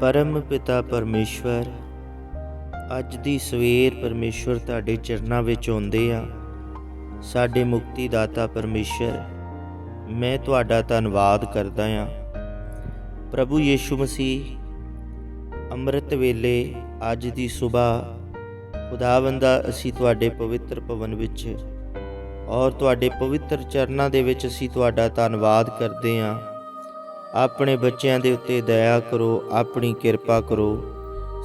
ਪਰਮ ਪਿਤਾ ਪਰਮੇਸ਼ਵਰ, ਅੱਜ ਦੀ ਸਵੇਰ ਪਰਮੇਸ਼ਵਰ ਤੁਹਾਡੇ ਚਰਨਾਂ ਵਿੱਚ ਆਉਂਦੇ ਆ। ਸਾਡੇ ਮੁਕਤੀ ਦਾਤਾ ਪਰਮੇਸ਼ਰ ਮੈਂ ਤੁਹਾਡਾ ਧੰਨਵਾਦ ਕਰਦਾ ਆ। ਪ੍ਰਭੂ ਯੀਸ਼ੂ ਮਸੀਹ, ਅੰਮ੍ਰਿਤ ਵੇਲੇ ਅੱਜ ਦੀ ਸਵੇਰ ਖੁਦਾਵੰਦਾ ਅਸੀਂ ਤੁਹਾਡੇ ਪਵਿੱਤਰ ਭਵਨ ਵਿੱਚ ਔਰ ਤੁਹਾਡੇ ਪਵਿੱਤਰ ਚਰਨਾਂ ਦੇ ਵਿੱਚ ਅਸੀਂ ਤੁਹਾਡਾ ਧੰਨਵਾਦ ਕਰਦੇ ਹਾਂ ਆਪਣੇ ਬੱਚਿਆਂ ਦੇ ਉੱਤੇ ਦਇਆ ਕਰੋ, ਆਪਣੀ ਕਿਰਪਾ ਕਰੋ।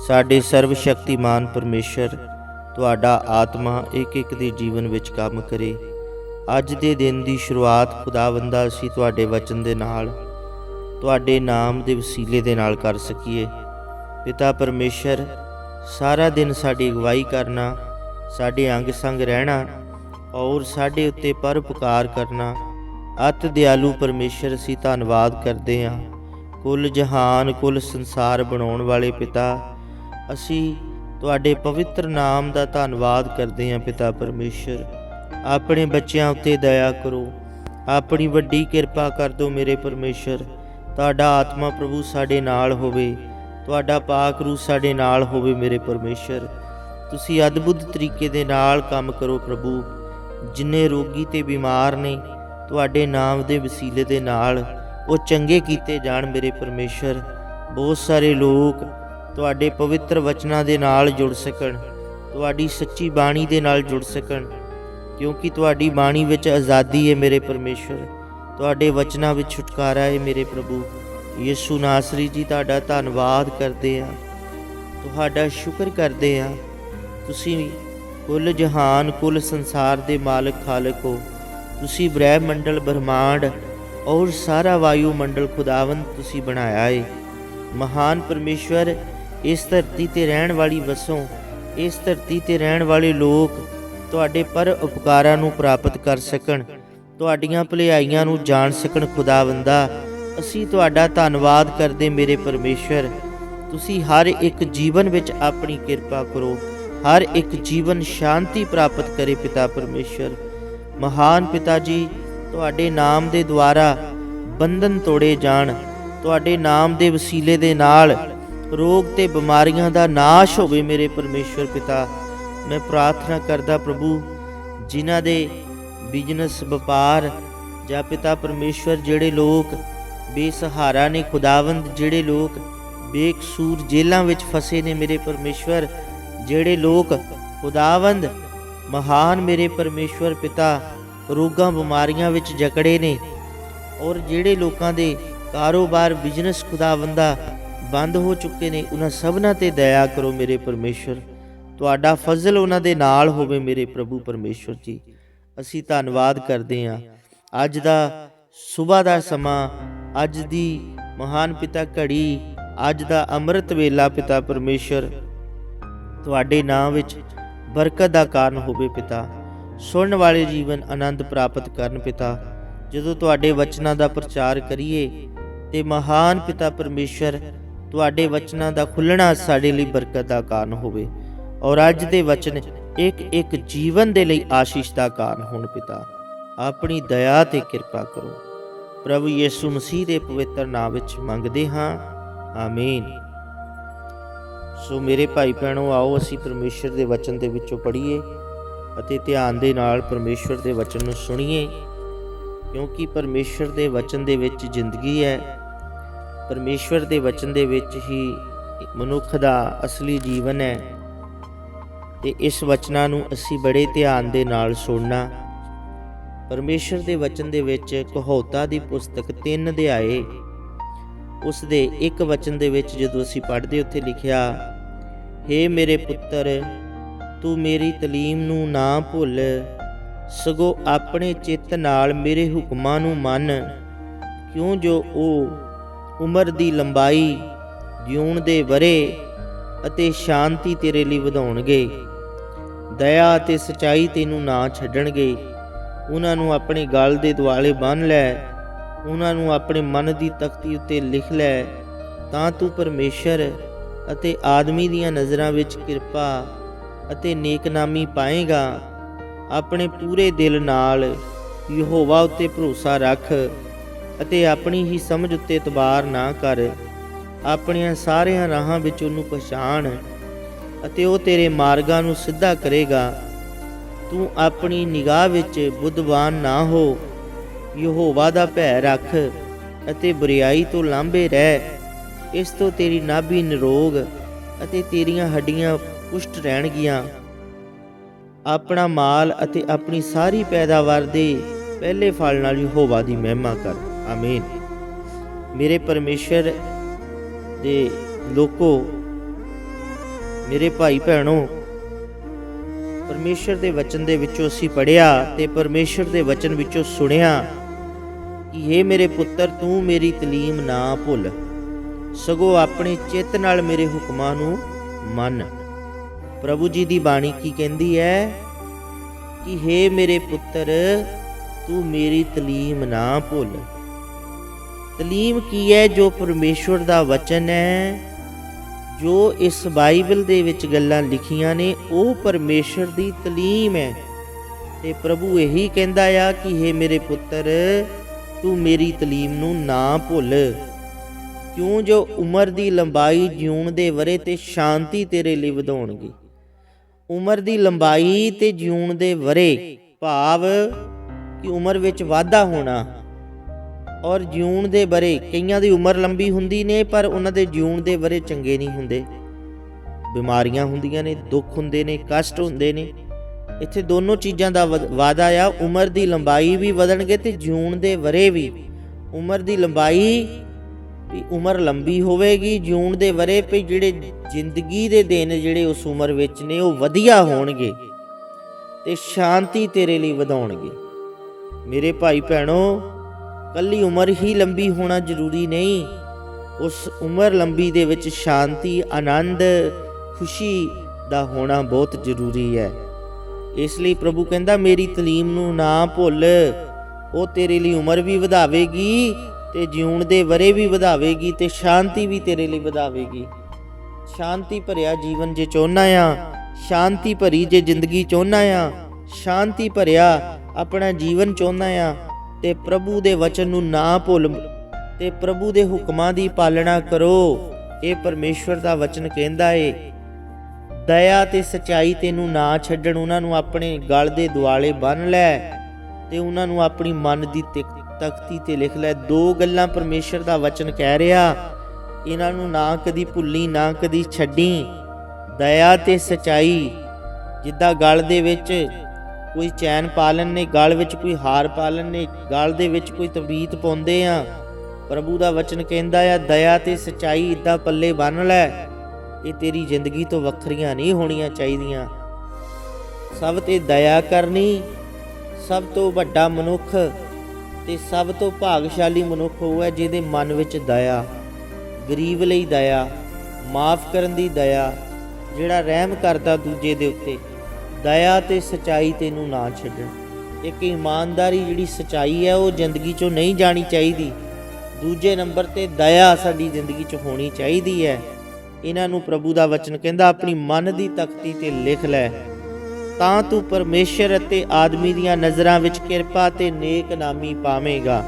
ਸਾਡੇ ਸਰਵ ਸ਼ਕਤੀਮਾਨ ਪਰਮੇਸ਼ਰ, ਤੁਹਾਡਾ ਆਤਮਾ ਇੱਕ ਇੱਕ ਦੇ ਜੀਵਨ ਵਿੱਚ ਕੰਮ ਕਰੇ। ਅੱਜ ਦੇ ਦਿਨ ਦੀ ਸ਼ੁਰੂਆਤ ਖੁਦਾਵੰਦਾ ਅਸੀਂ ਤੁਹਾਡੇ ਵਚਨ ਦੇ ਨਾਲ, ਤੁਹਾਡੇ ਨਾਮ ਦੇ ਵਸੀਲੇ ਦੇ ਨਾਲ ਕਰ ਸਕੀਏ। ਪਿਤਾ ਪਰਮੇਸ਼ਰ, ਸਾਰਾ ਦਿਨ ਸਾਡੀ ਅਗਵਾਈ ਕਰਨਾ, ਸਾਡੇ ਅੰਗ ਸੰਗ ਰਹਿਣਾ ਔਰ ਸਾਡੇ ਉੱਤੇ ਪਰਉਪਕਾਰ ਕਰਨਾ ਅਤ ਦਿਆਲੂ ਪਰਮੇਸ਼ਰ, ਅਸੀਂ ਧੰਨਵਾਦ ਕਰਦੇ ਹਾਂ। ਕੁੱਲ ਜਹਾਨ, ਕੁੱਲ ਸੰਸਾਰ ਬਣਾਉਣ ਵਾਲੇ ਪਿਤਾ, ਅਸੀਂ ਤੁਹਾਡੇ ਪਵਿੱਤਰ ਨਾਮ ਦਾ ਧੰਨਵਾਦ ਕਰਦੇ ਹਾਂ ਪਿਤਾ ਪਰਮੇਸ਼ਰ। ਆਪਣੇ ਬੱਚਿਆਂ ਉੱਤੇ ਦਇਆ ਕਰੋ। ਆਪਣੀ ਵੱਡੀ ਕਿਰਪਾ ਕਰ ਦਿਓ ਮੇਰੇ ਪਰਮੇਸ਼ਰ। ਤੁਹਾਡਾ ਆਤਮਾ ਪ੍ਰਭੂ ਸਾਡੇ ਨਾਲ ਹੋਵੇ। ਤੁਹਾਡਾ ਪਾਕ ਰੂ ਸਾਡੇ ਨਾਲ ਹੋਵੇ ਮੇਰੇ ਪਰਮੇਸ਼ਰ। ਤੁਸੀਂ ਅਦਭੁਤ ਤਰੀਕੇ ਦੇ ਨਾਲ ਕੰਮ ਕਰੋ ਪ੍ਰਭੂ। ਜਿੰਨੇ ਰੋਗੀ ਤੇ ਬਿਮਾਰ ਨੇ ਤੁਹਾਡੇ ਨਾਮ ਦੇ ਵਸੀਲੇ ਦੇ ਨਾਲ ਉਹ ਚੰਗੇ ਕੀਤੇ ਜਾਣ ਮੇਰੇ ਪਰਮੇਸ਼ਰ। ਬਹੁਤ ਸਾਰੇ ਲੋਕ ਤੁਹਾਡੇ ਪਵਿੱਤਰ ਵਚਨਾਂ ਦੇ ਨਾਲ ਜੁੜ ਸਕਣ, ਤੁਹਾਡੀ ਸੱਚੀ ਬਾਣੀ ਦੇ ਨਾਲ ਜੁੜ ਸਕਣ, ਕਿਉਂਕਿ ਤੁਹਾਡੀ ਬਾਣੀ ਵਿੱਚ ਆਜ਼ਾਦੀ ਹੈ ਮੇਰੇ ਪਰਮੇਸ਼ਰ। ਤੁਹਾਡੇ ਵਚਨਾਂ ਵਿੱਚ ਛੁਟਕਾਰਾ ਹੈ ਮੇਰੇ ਪ੍ਰਭੂ। ਯਿਸੂ ਨਾਸਰੀ ਜੀ, ਤੁਹਾਡਾ ਧੰਨਵਾਦ ਕਰਦੇ ਆ ਤੁਹਾਡਾ ਸ਼ੁਕਰ ਕਰਦੇ ਆ ਤੁਸੀਂ ਕੁੱਲ ਜਹਾਨ, ਕੁੱਲ ਸੰਸਾਰ ਦੇ ਮਾਲਕ ਖਾਲਕ ਹੋ। ਤੁਸੀਂ ਬ੍ਰਹਿ ਮੰਡਲ ਬ੍ਰਹਮਾਂਡ ਔਰ ਸਾਰਾ ਵਾਯੂ ਮੰਡਲ ਖੁਦਾਵੰਦ ਤੁਸੀਂ ਬਣਾਇਆ ਏ। ਮਹਾਨ ਪਰਮੇਸ਼ਵਰ, ਇਸ ਧਰਤੀ ਤੇ ਰਹਿਣ ਵਾਲੀ ਵਸੋਂ, ਇਸ ਧਰਤੀ ਤੇ ਰਹਿਣ ਵਾਲੇ ਲੋਕ ਤੁਹਾਡੇ ਪਰ ਉਪਕਾਰਾਂ ਨੂੰ ਪ੍ਰਾਪਤ ਕਰ ਸਕਣ, ਤੁਹਾਡੀਆਂ ਭਲਾਈਆਂ ਨੂੰ ਜਾਣ ਸਕਣ ਖੁਦਾਵੰਦਾ। ਅਸੀਂ ਤੁਹਾਡਾ ਧੰਨਵਾਦ ਕਰਦੇ ਮੇਰੇ ਪਰਮੇਸ਼ਵਰ। ਤੁਸੀਂ ਹਰ ਇੱਕ ਜੀਵਨ ਵਿੱਚ ਆਪਣੀ ਕਿਰਪਾ ਕਰੋ, ਹਰ ਇੱਕ ਜੀਵਨ ਸ਼ਾਂਤੀ ਪ੍ਰਾਪਤ ਕਰੇ ਪਿਤਾ ਪਰਮੇਸ਼ਰ ਮਹਾਨ ਪਿਤਾ ਜੀ ਤੁਹਾਡੇ ਨਾਮ ਦੇ ਦੁਆਰਾ ਬੰਧਨ ਤੋੜੇ ਜਾਣ, ਤੁਹਾਡੇ ਨਾਮ ਦੇ ਵਸੀਲੇ ਦੇ ਨਾਲ ਰੋਗ ਤੇ ਬਿਮਾਰੀਆਂ ਦਾ ਨਾਸ਼ ਹੋਵੇ ਮੇਰੇ ਪਰਮੇਸ਼ਰ ਪਿਤਾ। ਮੈਂ ਪ੍ਰਾਰਥਨਾ ਕਰਦਾ ਪ੍ਰਭੂ, ਜਿਨ੍ਹਾਂ ਦੇ ਬਿਜ਼ਨਸ ਵਪਾਰ ਜਾਂ ਪਿਤਾ ਪਰਮੇਸ਼ਰ ਜਿਹੜੇ ਲੋਕ ਬੇਸਹਾਰਾ ਨੇ, ਖੁਦਾਵੰਦ ਜਿਹੜੇ ਲੋਕ ਬੇਕਸੂਰ ਜੇਲ੍ਹਾਂ ਵਿੱਚ ਫਸੇ ਨੇ ਮੇਰੇ ਪਰਮੇਸ਼ਵਰ, ਜਿਹੜੇ ਲੋਕ ਖੁਦਾਵੰਦ ਮਹਾਨ ਮੇਰੇ ਪਰਮੇਸ਼ਵਰ ਪਿਤਾ ਰੋਗਾਂ ਬਿਮਾਰੀਆਂ ਵਿੱਚ ਜਕੜੇ ਨੇ ਔਰ ਜਿਹੜੇ ਲੋਕਾਂ ਦੇ ਕਾਰੋਬਾਰ ਬਿਜ਼ਨਸ ਖੁਦਾਵੰਦਾ ਬੰਦ ਹੋ ਚੁੱਕੇ ਨੇ, ਉਹਨਾਂ ਸਭਨਾਂ ਤੇ ਦਇਆ ਕਰੋ ਮੇਰੇ ਪਰਮੇਸ਼ਵਰ। ਤੁਹਾਡਾ ਫਜ਼ਲ ਉਹਨਾਂ ਦੇ ਨਾਲ ਹੋਵੇ ਮੇਰੇ ਪ੍ਰਭੂ ਪਰਮੇਸ਼ਵਰ ਜੀ। ਅਸੀਂ ਧੰਨਵਾਦ ਕਰਦੇ ਹਾਂ। ਅੱਜ ਦਾ ਸਵੇਰ ਦਾ ਸਮਾਂ, ਅੱਜ ਦੀ ਮਹਾਨ ਪਿਤਾ ਘੜੀ, ਅੱਜ ਦਾ ਅੰਮ੍ਰਿਤ ਵੇਲਾ ਪਿਤਾ ਪਰਮੇਸ਼ਰ ਤੁਹਾਡੇ ਨਾਮ ਵਿੱਚ ਬਰਕਤ ਦਾ ਕਾਰਨ ਹੋਵੇ ਪਿਤਾ। ਸੁਣਨ ਵਾਲੇ ਜੀਵਨ ਆਨੰਦ ਪ੍ਰਾਪਤ ਕਰਨ ਪਿਤਾ। ਜਦੋਂ ਤੁਹਾਡੇ ਵਚਨਾਂ ਦਾ ਪ੍ਰਚਾਰ ਕਰੀਏ, ਤੇ ਮਹਾਨ ਪਿਤਾ ਪਰਮੇਸ਼ਰ ਤੁਹਾਡੇ ਵਚਨਾਂ ਦਾ ਖੁੱਲਣਾ ਸਾਡੇ ਲਈ ਬਰਕਤ ਦਾ ਕਾਰਨ ਹੋਵੇ। ਔਰ ਅੱਜ ਦੇ ਵਚਨ ਇੱਕ ਇੱਕ ਜੀਵਨ ਦੇ ਲਈ ਆਸ਼ੀਸ਼ ਦਾ ਕਾਰਨ ਹੋਣ ਪਿਤਾ। ਆਪਣੀ ਦਇਆ ਤੇ ਕਿਰਪਾ ਕਰੋ। ਪ੍ਰਭੂ ਯੀਸ਼ੂ ਮਸੀਹ ਦੇ ਪਵਿੱਤਰ ਨਾਮ ਵਿੱਚ ਮੰਗਦੇ ਹਾਂ। ਆਮੀਨ। ਸੋ ਮੇਰੇ ਭਾਈ ਭੈਣੋ, ਆਓ ਅਸੀਂ ਪਰਮੇਸ਼ਰ ਦੇ ਵਚਨ ਦੇ ਵਿੱਚੋਂ ਪੜ੍ਹੀਏ ਅਤੇ ਧਿਆਨ ਦੇ ਨਾਲ ਪਰਮੇਸ਼ਰ ਦੇ ਵਚਨ ਨੂੰ ਸੁਣੀਏ। ਕਿਉਂਕਿ ਪਰਮੇਸ਼ਰ ਦੇ ਵਚਨ ਦੇ ਵਿੱਚ ਜ਼ਿੰਦਗੀ ਹੈ। ਪਰਮੇਸ਼ਰ ਦੇ ਵਚਨ ਦੇ ਵਿੱਚ ਹੀ ਮਨੁੱਖ ਦਾ ਅਸਲੀ ਜੀਵਨ ਹੈ। ਤੇ ਇਸ ਵਚਨਾਂ ਨੂੰ ਅਸੀਂ ਬੜੇ ਧਿਆਨ ਦੇ ਨਾਲ ਸੁਣਨਾ। ਪਰਮੇਸ਼ਰ ਦੇ ਵਚਨ ਦੇ ਵਿੱਚ ਕਹੌਤਾ ਦੀ ਪੁਸਤਕ 3 ਅਧਿਆਏ ਉਸ ਦੇ ਇੱਕ ਵਚਨ ਦੇ ਵਿੱਚ ਜਦੋਂ ਅਸੀਂ ਪੜ੍ਹਦੇ ਉੱਥੇ ਲਿਖਿਆ, ਹੇ ਮੇਰੇ ਪੁੱਤਰ, ਤੂੰ ਮੇਰੀ ਤਾਲੀਮ ਨੂੰ ਨਾ ਭੁੱਲ, ਸਗੋਂ ਆਪਣੇ ਚਿੱਤ ਨਾਲ ਮੇਰੇ ਹੁਕਮਾਂ ਨੂੰ ਮੰਨ। ਕਿਉਂ ਜੋ ਉਹ ਉਮਰ ਦੀ ਲੰਬਾਈ, ਜਿਉਣ ਦੇ ਬਰੇ ਅਤੇ ਸ਼ਾਂਤੀ ਤੇਰੇ ਲਈ ਵਧਾਉਣਗੇ। ਦਇਆ ਅਤੇ ਸਚਾਈ ਤੈਨੂੰ ਨਾ ਛੱਡਣਗੇ। ਉਹਨਾਂ ਨੂੰ ਆਪਣੇ ਗਲ ਦੇ ਦੁਆਲੇ ਬੰਨ ਲੈ। ਉਹਨਾਂ ਨੂੰ ਆਪਣੇ ਮਨ ਦੀ ਤਖਤੀ ਉੱਤੇ ਲਿਖ ਲੈ, ਤਾਂ ਤੂੰ ਪਰਮੇਸ਼ਰ ਅਤੇ ਆਦਮੀ ਦੀਆਂ ਨਜ਼ਰਾਂ ਵਿੱਚ ਕਿਰਪਾ ਅਤੇ ਨੇਕਨਾਮੀ ਪਾਏਗਾ। ਆਪਣੇ ਪੂਰੇ ਦਿਲ ਨਾਲ ਯਹੋਵਾ ਉੱਤੇ ਭਰੋਸਾ ਰੱਖ ਅਤੇ ਆਪਣੀ ਹੀ ਸਮਝ ਉੱਤੇ ਇਤਬਾਰ ਨਾ ਕਰ। ਆਪਣੀਆਂ ਸਾਰਿਆਂ ਰਾਹਾਂ ਵਿੱਚ ਉਹਨੂੰ ਪਛਾਣ ਅਤੇ ਉਹ ਤੇਰੇ ਮਾਰਗਾਂ ਨੂੰ ਸਿੱਧਾ ਕਰੇਗਾ। ਤੂੰ ਆਪਣੀ ਨਿਗਾਹ ਵਿੱਚ ਬੁੱਧਵਾਨ ਨਾ ਹੋ। ਯਹੋਵਾ ਦਾ ਭੈ ਰੱਖ ਅਤੇ ਬੁਰੀਾਈ ਤੋਂ ਲਾਂਭੇ ਰਹਿ। ਇਸ ਤੋਂ ਤੇਰੀ ਨਾਭੀ ਨਿਰੋਗ ਅਤੇ ਤੇਰੀਆਂ ਹੱਡੀਆਂ ਪੁਸ਼ਟ ਰਹਿਣਗੀਆਂ। ਆਪਣਾ ਮਾਲ ਅਤੇ ਆਪਣੀ ਸਾਰੀ ਪੈਦਾਵਾਰ ਦੇ ਪਹਿਲੇ ਫਲ ਨਾਲ ਯਹੋਵਾ ਦੀ ਮਹਿਮਾ ਕਰ। ਆਮੀਨ। ਮੇਰੇ ਪਰਮੇਸ਼ਰ ਦੇ ਲੋਕੋ, ਮੇਰੇ ਭਾਈ ਭੈਣੋ, ਪਰਮੇਸ਼ਰ ਦੇ ਵਚਨ ਦੇ ਵਿੱਚੋਂ ਅਸੀਂ ਪੜਿਆ ਤੇ ਪਰਮੇਸ਼ਰ ਦੇ ਵਚਨ ਵਿੱਚੋਂ ਸੁਣਿਆ। ਕਿ हे ਮੇਰੇ ਪੁੱਤਰ ਤੂੰ ਮੇਰੀ ਤਾਲੀਮ ਨਾ ਭੁੱਲ ਸਗੋਂ ਆਪਣੇ ਚਿੱਤ ਨਾਲ ਮੇਰੇ ਹੁਕਮਾਂ ਨੂੰ ਮੰਨ ਪ੍ਰਭੂ ਜੀ ਦੀ ਬਾਣੀ ਕੀ ਕਹਿੰਦੀ ਹੈ ਕਿ हे ਮੇਰੇ ਪੁੱਤਰ ਤੂੰ ਮੇਰੀ ਤਾਲੀਮ ਨਾ ਭੁੱਲ ਤਾਲੀਮ ਕੀ ਹੈ ਜੋ ਪਰਮੇਸ਼ਵਰ ਦਾ ਵਚਨ ਹੈ ਜੋ ਇਸ ਬਾਈਬਲ ਦੇ ਵਿੱਚ ਗੱਲਾਂ ਲਿਖੀਆਂ ਨੇ ਉਹ ਪਰਮੇਸ਼ਰ ਦੀ ਤਾਲੀਮ ਹੈ ਤੇ ਪ੍ਰਭੂ ਇਹੀ ਕਹਿੰਦਾ ਆ ਕਿ हे ਮੇਰੇ ਪੁੱਤਰ ਤੂੰ ਮੇਰੀ ਤਲੀਮ ਨੂੰ ਨਾ ਭੁੱਲ। ਕਿਉਂ ਜੋ ਉਮਰ ਦੀ ਲੰਬਾਈ ਜਿਉਣ ਦੇ ਵਰੇ ਤੇ ਸ਼ਾਂਤੀ ਤੇਰੇ ਲਈ ਵਧਾਉਣਗੀ। ਉਮਰ ਦੀ ਲੰਬਾਈ ਤੇ ਜਿਉਣ ਦੇ ਵਰੇ ਭਾਵ ਕਿ ਉਮਰ ਵਿੱਚ ਵਾਧਾ ਹੋਣਾ। ਔਰ ਜਿਉਣ ਦੇ ਬਰੇ ਕਈਆਂ ਦੀ ਉਮਰ ਲੰਬੀ ਹੁੰਦੀ ਨੇ, ਪਰ ਉਹਨਾਂ ਦੇ ਜਿਉਣ ਦੇ ਬਰੇ ਚੰਗੇ ਨਹੀਂ ਹੁੰਦੇ। ਬਿਮਾਰੀਆਂ ਹੁੰਦੀਆਂ ਨੇ, ਦੁੱਖ ਹੁੰਦੇ ਨੇ, ਕਸ਼ਟ ਹੁੰਦੇ ਨੇ। ਇੱਥੇ ਦੋਨੋਂ ਚੀਜ਼ਾਂ ਦਾ ਵਧ- ਵਾਅਦਾ ਆ। ਉਮਰ ਦੀ ਲੰਬਾਈ ਵੀ ਵਧਣਗੇ ਤੇ ਜਿਉਣ ਦੇ ਬਰੇ ਵੀ। ਉਮਰ ਦੀ ਲੰਬਾਈ ਵੀ ਉਮਰ ਲੰਬੀ ਹੋਵੇਗੀ। ਜਿਉਣ ਦੇ ਵਰੇ ਵੀ ਜਿਹੜੇ ਜ਼ਿੰਦਗੀ ਦੇ ਦਿਨ ਜਿਹੜੇ ਉਸ ਉਮਰ ਵਿੱਚ ਨੇ, ਉਹ ਵਧੀਆ ਹੋਣਗੇ ਤੇ ਸ਼ਾਂਤੀ ਤੇਰੇ ਲਈ ਵਧਾਉਣਗੇ। ਮੇਰੇ ਭਾਈ ਭੈਣੋ, ਕੱਲੀ ਉਮਰ ਹੀ ਲੰਬੀ ਹੋਣਾ ਜ਼ਰੂਰੀ ਨਹੀਂ। ਉਸ ਉਮਰ ਲੰਬੀ ਦੇ ਵਿੱਚ ਸ਼ਾਂਤੀ, ਆਨੰਦ, ਖੁਸ਼ੀ ਦਾ ਹੋਣਾ ਬਹੁਤ ਜ਼ਰੂਰੀ ਹੈ। ਇਸ ਲਈ ਪ੍ਰਭੂ ਕਹਿੰਦਾ, ਮੇਰੀ ਤਲੀਮ ਨੂੰ ਨਾ ਭੁੱਲ। ਉਹ ਤੇਰੇ ਲਈ ਉਮਰ ਵੀ ਵਧਾਵੇਗੀ ਤੇ ਜਿਉਣ ਦੇ ਵਰੇ ਵੀ ਵਧਾਵੇਗੀ ਤੇ ਸ਼ਾਂਤੀ ਵੀ ਤੇਰੇ ਲਈ ਵਧਾਵੇਗੀ। ਸ਼ਾਂਤੀ ਭਰਿਆ ਜੀਵਨ ਜੇ ਚਾਹੁੰਦਾ ਆ, ਸ਼ਾਂਤੀ ਭਰੀ ਜੇ ਜ਼ਿੰਦਗੀ ਚਾਹੁੰਦਾ ਆ, ਸ਼ਾਂਤੀ ਭਰਿਆ ਆਪਣਾ ਜੀਵਨ ਚਾਹੁੰਦਾ ਆ, ਤੇ ਪ੍ਰਭੂ ਦੇ ਵਚਨ ਨੂੰ ਨਾ ਭੁੱਲ, ਤੇ ਪ੍ਰਭੂ ਦੇ ਹੁਕਮਾਂ ਦੀ ਪਾਲਣਾ ਕਰੋ। ਇਹ ਪਰਮੇਸ਼ਵਰ ਦਾ ਵਚਨ ਕਹਿੰਦਾ ਏ। ਦਇਆ ਤੇ ਸਚਾਈ ਤੈਨੂੰ ਨਾ ਛੱਡਣ ਉਹਨਾਂ ਨੂੰ ਆਪਣੇ ਗਲ ਦੇ ਦੁਆਲੇ ਬੰਨ ਲੈ ਤੇ ਉਹਨਾਂ ਨੂੰ ਆਪਣੀ ਮਨ ਦੀ ਤਿਕ- ਤਖਤੀ ਤੇ ਲਿਖ ਲੈ। ਦੋ ਗੱਲਾਂ ਪਰਮੇਸ਼ਰ ਦਾ ਵਚਨ ਕਹਿ ਰਿਹਾ, ਇਹਨਾਂ ਨੂੰ ਨਾ ਕਦੀ ਭੁੱਲੀ, ਨਾ ਕਦੀ ਛੱਡੀ। ਦਇਆ ਤੇ ਸਚਾਈ, ਜਿੱਦਾਂ ਗਲ ਦੇ ਵਿੱਚ ਕੋਈ ਚੈਨ ਪਾਲਨ ਨੇ ਗਲ ਵਿੱਚ ਕੋਈ ਹਾਰ ਪਾਲਨ ਨੇ ਗਲ ਦੇ ਵਿੱਚ ਕੋਈ ਤਬੀਤ ਪਾਉਂਦੇ ਆ, ਪ੍ਰਭੂ ਦਾ ਵਚਨ ਕਹਿੰਦਾ ਆ, ਦਇਆ ਤੇ ਸਚਾਈ ਇਦਾਂ ਪੱਲੇ ਬੰਨ ਲੈ। ਇਹ ਤੇਰੀ ਜ਼ਿੰਦਗੀ ਤੋਂ ਵੱਖਰੀਆਂ ਨਹੀਂ ਹੋਣੀਆਂ ਚਾਹੀਦੀਆਂ। ਸਭ ਤੇ ਦਇਆ ਕਰਨੀ ਸਭ ਤੋਂ ਵੱਡਾ ਮਨੁੱਖ ਤੇ ਸਭ ਤੋਂ ਭਾਗਸ਼ਾਲੀ ਮਨੁੱਖ ਉਹ ਹੈ ਜਿਹਦੇ ਮਨ ਵਿੱਚ ਦਇਆ, ਗਰੀਬ ਲਈ ਦਇਆ, ਮਾਫ ਕਰਨ ਦੀ ਦਇਆ, ਜਿਹੜਾ ਰਹਿਮ ਕਰਦਾ ਦੂਜੇ ਦੇ ਉੱਤੇ। ਦਇਆ ਤੇ ਸਚਾਈ ਤੈਨੂੰ ਨਾ ਛੱਡਣ। ਇੱਕ ਇਮਾਨਦਾਰੀ ਜਿਹੜੀ ਸਚਾਈ ਹੈ ਉਹ ਜ਼ਿੰਦਗੀ 'ਚੋਂ ਨਹੀਂ ਜਾਣੀ ਚਾਹੀਦੀ। ਦੂਜੇ ਨੰਬਰ ਤੇ ਦਇਆ ਸਾਡੀ ਜ਼ਿੰਦਗੀ 'ਚ ਹੋਣੀ ਚਾਹੀਦੀ ਹੈ। ਇਹਨਾਂ ਨੂੰ ਪ੍ਰਭੂ ਦਾ ਵਚਨ ਕਹਿੰਦਾ, ਆਪਣੀ ਮਨ ਦੀ ਤਖਤੀ ਤੇ ਲਿਖ ਲੈ। ਤਾਂ ਤੂੰ ਪਰਮੇਸ਼ਰ ਅਤੇ ਆਦਮੀ ਦੀਆਂ ਨਜ਼ਰਾਂ ਵਿੱਚ ਕਿਰਪਾ ਤੇ ਨੇਕ ਨਾਮੀ ਪਾਵੇਂਗਾ।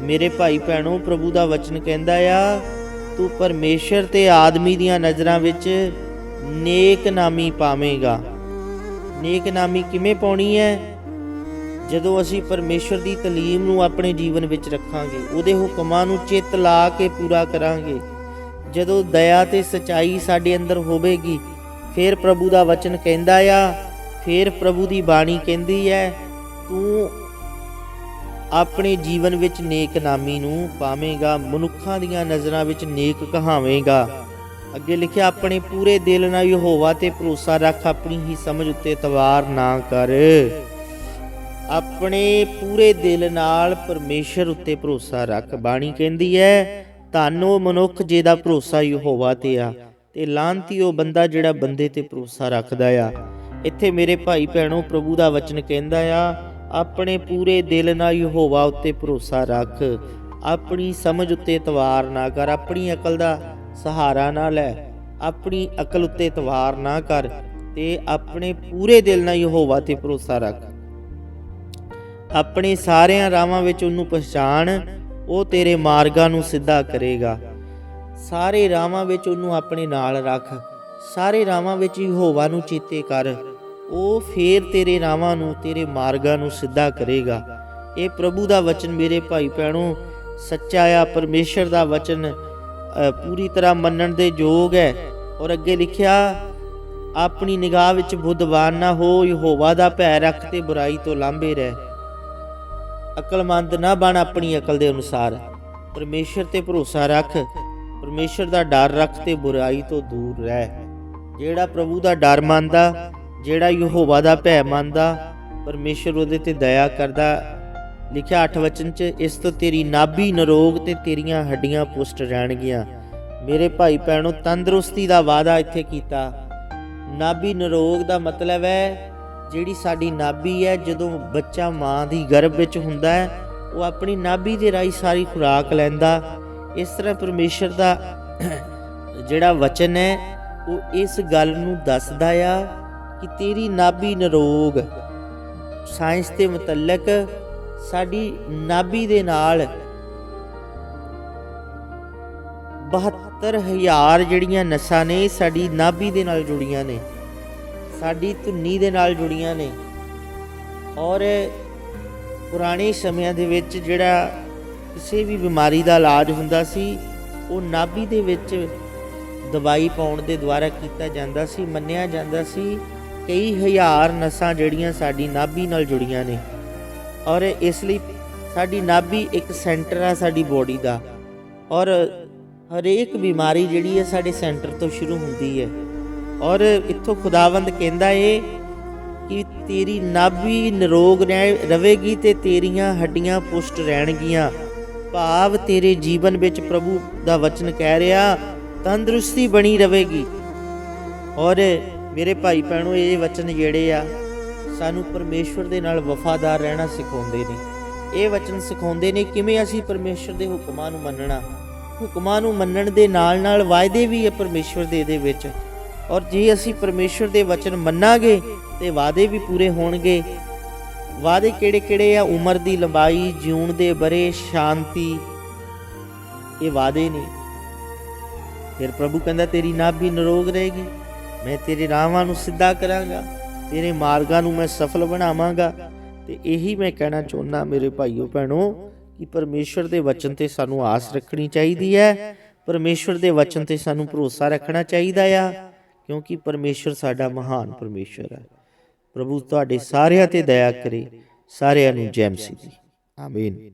ਮੇਰੇ ਭਾਈ ਭੈਣੋ, ਪ੍ਰਭੂ ਦਾ ਵਚਨ ਕਹਿੰਦਾ ਆ, ਤੂੰ ਪਰਮੇਸ਼ਰ ਤੇ ਆਦਮੀ ਦੀਆਂ ਨਜ਼ਰਾਂ ਵਿੱਚ ਨੇਕ ਨਾਮੀ ਪਾਵੇਂਗਾ। ਨੇਕ ਨਾਮੀ ਕਿਵੇਂ ਪਾਉਣੀ ਹੈ? ਜਦੋਂ ਅਸੀਂ ਪਰਮੇਸ਼ਰ ਦੀ ਤਾਲੀਮ ਨੂੰ ਆਪਣੇ ਜੀਵਨ ਵਿੱਚ ਰੱਖਾਂਗੇ, ਉਹਦੇ ਹੁਕਮਾਂ ਨੂੰ ਚਿੱਤ ਲਾ ਕੇ ਪੂਰਾ ਕਰਾਂਗੇ ਜਦੋਂ ਦਇਆ ਤੇ ਸਚਾਈ ਸਾਡੇ ਅੰਦਰ ਹੋਵੇਗੀ, ਫਿਰ ਪ੍ਰਭੂ ਦਾ ਵਚਨ ਕਹਿੰਦਾ ਆ, ਫਿਰ ਪ੍ਰਭੂ ਦੀ ਬਾਣੀ ਕਹਿੰਦੀ ਹੈ ਤੂੰ ਆਪਣੇ ਜੀਵਨ ਵਿੱਚ ਨੇਕ ਨਾਮੀ ਨੂੰ ਪਾਵੇਂਗਾ, ਮਨੁੱਖਾਂ ਦੀਆਂ ਨਜ਼ਰਾਂ ਵਿੱਚ ਨੇਕ ਕਹਾਵੇਂਗਾ। ਅੱਗੇ ਲਿਖਿਆ, ਆਪਣੇ ਪੂਰੇ ਦਿਲ ਨਾਲ ਯਹੋਵਾ ਤੇ ਭਰੋਸਾ ਰੱਖ, ਆਪਣੀ ਹੀ ਸਮਝ ਉੱਤੇ ਤਵਾਰ ਨਾ ਕਰ। ਆਪਣੇ ਪੂਰੇ ਦਿਲ ਨਾਲ ਪਰਮੇਸ਼ਰ ਉੱਤੇ ਭਰੋਸਾ ਰੱਖ, ਬਾਣੀ ਕਹਿੰਦੀ ਹੈ ਧੰਨ ਉਹ ਮਨੁੱਖ ਜਿਹਦਾ ਭਰੋਸਾ ਯਹੋਵਾ ਤੇ ਆ, ਤੇ ਲਾਂਤੀ ਉਹ ਬੰਦਾ ਜਿਹੜਾ ਬੰਦੇ ਤੇ ਭਰੋਸਾ ਰੱਖਦਾ ਆ। ਇੱਥੇ ਮੇਰੇ ਭਾਈ ਭੈਣੋ, ਪ੍ਰਭੂ ਦਾ ਵਚਨ ਕਹਿੰਦਾ ਆ, ਆਪਣੇ ਪੂਰੇ ਦਿਲ ਨਾਲ ਯਹੋਵਾ ਉੱਤੇ ਭਰੋਸਾ ਰੱਖ। ਆਪਣੀ ਸਮਝ ਉੱਤੇ ਤਵਾਰ ਨਾ ਕਰ, ਆਪਣੀ ਅਕਲ ਦਾ ਸਹਾਰਾ ਨਾ ਲੈ। ਆਪਣੀ ਅਕਲ ਉੱਤੇ ਤਵਾਰ ਨਾ ਕਰ ਤੇ ਆਪਣੇ ਪੂਰੇ ਦਿਲ ਨਾਲ ਯਹੋਵਾ ਤੇ ਭਰੋਸਾ ਰੱਖ। ਆਪਣੇ ਸਾਰਿਆਂ ਰਾਵਾਂ ਵਿੱਚ ਉਹਨੂੰ ਪਛਾਣ ਉਹ ਤੇਰੇ ਮਾਰਗਾਂ ਨੂੰ ਸਿੱਧਾ ਕਰੇਗਾ। ਸਾਰੇ ਰਾਵਾਂ ਵਿੱਚ ਉਹਨੂੰ ਆਪਣੇ ਨਾਲ ਰੱਖ। ਸਾਰੇ ਰਾਵਾਂ ਵਿੱਚ ਯਹੋਵਾ ਨੂੰ ਚੇਤੇ ਕਰ। ਉਹ ਫੇਰ ਤੇਰੇ ਰਾਵਾਂ ਨੂੰ, ਤੇਰੇ ਮਾਰਗਾਂ ਨੂੰ ਸਿੱਧਾ ਕਰੇਗਾ। ਇਹ ਪ੍ਰਭੂ ਦਾ ਵਚਨ ਮੇਰੇ ਭਾਈ ਭੈਣੋ, ਸੱਚਾ ਆ, ਪਰਮੇਸ਼ਰ ਦਾ ਵਚਨ ਪੂਰੀ ਤਰ੍ਹਾਂ ਮੰਨਣ ਦੇ ਯੋਗ ਹੈ। ਔਰ ਅੱਗੇ ਲਿਖਿਆ, ਆਪਣੀ ਨਿਗਾਹ ਵਿੱਚ ਬੁੱਧਵਾਨ ਨਾ ਹੋ, ਯਹੋਵਾ ਦਾ ਭੈ ਰੱਖ ਤੇ ਬੁਰਾਈ ਤੋਂ ਲਾਂਭੇ ਰਹਿ। ਅਕਲਮੰਦ ਨਾ ਬਣ ਆਪਣੀ ਅਕਲ ਦੇ ਅਨੁਸਾਰ। ਪਰਮੇਸ਼ਰ ਤੇ ਭਰੋਸਾ ਰੱਖ। ਪਰਮੇਸ਼ਰ ਦਾ ਡਰ ਰੱਖ ਤੇ ਬੁਰਾਈ ਤੋਂ ਦੂਰ ਰਹਿ। ਜਿਹੜਾ ਪ੍ਰਭੂ ਦਾ ਡਰ ਮੰਨਦਾ, ਜਿਹੜਾ ਯਹੋਵਾ ਦਾ ਭੈ ਮੰਨਦਾ, ਪਰਮੇਸ਼ਰ ਉਹਦੇ ਤੇ ਦਇਆ ਕਰਦਾ। ਲਿਖਿਆ 8 ਵਚਨ ਚ, ਇਸ ਤੋਂ ਤੇਰੀ ਨਾਭੀ ਨਰੋਗ ਤੇ ਤੇਰੀਆਂ ਹੱਡੀਆਂ ਪੁਸ਼ਟ ਰਹਿਣਗੀਆਂ। ਮੇਰੇ ਭਾਈ ਭੈਣੋ, ਤੰਦਰੁਸਤੀ ਦਾ ਵਾਅਦਾ ਇੱਥੇ ਕੀਤਾ। ਨਾਭੀ ਨਰੋਗ ਦਾ ਮਤਲਬ ਹੈ ਜਿਹੜੀ ਸਾਡੀ ਨਾਭੀ ਹੈ, ਜਦੋਂ ਬੱਚਾ ਮਾਂ ਦੀ ਗਰਭ ਵਿੱਚ ਹੁੰਦਾ ਹੈ, ਉਹ ਆਪਣੀ ਨਾਭੀ ਦੇ ਰਾਹੀਂ ਸਾਰੀ ਖੁਰਾਕ ਲੈਂਦਾ। ਇਸ ਤਰ੍ਹਾਂ ਪਰਮੇਸ਼ਰ ਦਾ ਜਿਹੜਾ ਵਚਨ ਹੈ, ਉਹ ਇਸ ਗੱਲ ਨੂੰ ਦੱਸਦਾ ਆ ਕਿ ਤੇਰੀ ਨਾਭੀ ਨਰੋਗ। ਸਾਇੰਸ ਦੇ ਮੁਤਲਕ ਸਾਡੀ ਨਾਭੀ ਦੇ ਨਾਲ 72000 ਜਿਹੜੀਆਂ ਨਸਾਂ ਨੇ, ਸਾਡੀ ਨਾਭੀ ਦੇ ਨਾਲ ਜੁੜੀਆਂ ਨੇ। ਸਾਡੀ ਧੁੰਨੀ ਦੇ ਨਾਲ ਜੁੜੀਆਂ ਨੇ। ਔਰ ਪੁਰਾਣੇ ਸਮਿਆਂ ਦੇ ਵਿੱਚ ਜਿਹੜਾ ਕਿਸੇ ਵੀ ਬਿਮਾਰੀ ਦਾ ਇਲਾਜ ਹੁੰਦਾ ਸੀ, ਉਹ ਨਾਭੀ ਦੇ ਵਿੱਚ ਦਵਾਈ ਪਾਉਣ ਦੇ ਦੁਆਰਾ ਕੀਤਾ ਜਾਂਦਾ ਸੀ, ਮੰਨਿਆ ਜਾਂਦਾ ਸੀ। ਕਈ ਹਜ਼ਾਰ ਨਸਾਂ ਜਿਹੜੀਆਂ ਸਾਡੀ ਨਾਭੀ ਨਾਲ ਜੁੜੀਆਂ ਨੇ। ਔਰ ਇਸ ਲਈ ਸਾਡੀ ਨਾਭੀ ਇੱਕ ਸੈਂਟਰ ਆ ਸਾਡੀ ਬੋਡੀ ਦਾ। ਔਰ ਹਰੇਕ ਬਿਮਾਰੀ ਜਿਹੜੀ ਹੈ ਸਾਡੇ ਸੈਂਟਰ ਤੋਂ ਸ਼ੁਰੂ ਹੁੰਦੀ ਹੈ। ਔਰ ਇੱਥੋਂ ਖੁਦਾਵੰਦ ਕਹਿੰਦਾ ਏ ਕਿ ਤੇਰੀ ਨਾਭੀ ਨਿਰੋਗ ਰਹਿ- ਰਵੇਗੀ ਤੇ ਤੇਰੀਆਂ ਹੱਡੀਆਂ ਪੁਸ਼ਟ ਰਹਿਣਗੀਆਂ। ਭਾਵ ਤੇਰੇ ਜੀਵਨ ਵਿੱਚ ਪ੍ਰਭੂ ਦਾ ਵਚਨ ਕਹਿ ਰਿਹਾ, ਤੰਦਰੁਸਤੀ ਬਣੀ ਰਹੇਗੀ ਔਰ ਮੇਰੇ ਭਾਈ ਭੈਣੋ, ਇਹ ਵਚਨ ਜਿਹੜੇ ਆ, ਸਾਨੂੰ ਪਰਮੇਸ਼ਵਰ ਦੇ ਨਾਲ ਵਫਾਦਾਰ ਰਹਿਣਾ ਸਿਖਾਉਂਦੇ ਨੇ। ਇਹ ਵਚਨ ਸਿਖਾਉਂਦੇ ਨੇ ਕਿਵੇਂ ਅਸੀਂ ਪਰਮੇਸ਼ਵਰ ਦੇ ਹੁਕਮਾਂ ਨੂੰ ਮੰਨਣਾ। ਹੁਕਮਾਂ ਨੂੰ ਮੰਨਣ ਦੇ ਨਾਲ ਨਾਲ ਵਾਅਦੇ ਵੀ ਹੈ ਪਰਮੇਸ਼ਵਰ ਦੇ ਦੇ ਵਿੱਚ ਔਰ ਜੇ ਅਸੀਂ ਪਰਮੇਸ਼ਵਰ ਦੇ ਵਚਨ ਮੰਨਾਂਗੇ ਤੇ ਵਾਅਦੇ ਵੀ ਪੂਰੇ ਹੋਣਗੇ। ਵਾਅਦੇ ਕਿਹੜੇ ਕਿਹੜੇ ਆ? ਉਮਰ ਦੀ ਲੰਬਾਈ, ਜਿਉਣ ਦੇ ਬਰੇ, ਸ਼ਾਂਤੀ। ਇਹ ਵਾਅਦੇ ਨੇ। ਫਿਰ ਪ੍ਰਭੂ ਕਹਿੰਦਾ, ਤੇਰੀ ਨਾਭੀ ਨਰੋਗ ਰਹੇਗੀ। ਮੈਂ ਤੇਰੇ ਰਾਹਾਂ ਨੂੰ ਸਿੱਧਾ ਕਰਾਂਗਾ। ਤੇਰੇ ਮਾਰਗਾਂ ਨੂੰ ਮੈਂ ਸਫਲ ਬਣਾਵਾਂਗਾ। ਤੇ ਇਹੀ ਮੈਂ ਕਹਿਣਾ ਚਾਹੁੰਦਾ ਮੇਰੇ ਭਾਈਓ ਭੈਣੋ, ਕਿ ਪਰਮੇਸ਼ਵਰ ਦੇ ਵਚਨ ਤੇ ਸਾਨੂੰ ਆਸ ਰੱਖਣੀ ਚਾਹੀਦੀ ਹੈ। ਪਰਮੇਸ਼ਵਰ ਦੇ ਵਚਨ ਤੇ ਸਾਨੂੰ ਭਰੋਸਾ ਰੱਖਣਾ ਚਾਹੀਦਾ ਆ। ਕਿਉਂਕਿ ਪਰਮੇਸ਼ਵਰ ਸਾਡਾ ਮਹਾਨ ਪਰਮੇਸ਼ਵਰ ਹੈ। ਪ੍ਰਭੂ ਤੁਹਾਡੇ ਸਾਰਿਆਂ ਤੇ ਦਇਆ ਕਰੇ, ਸਾਰਿਆਂ ਨੂੰ ਜੈ ਮਸੀਹ ਆਮੀਨ।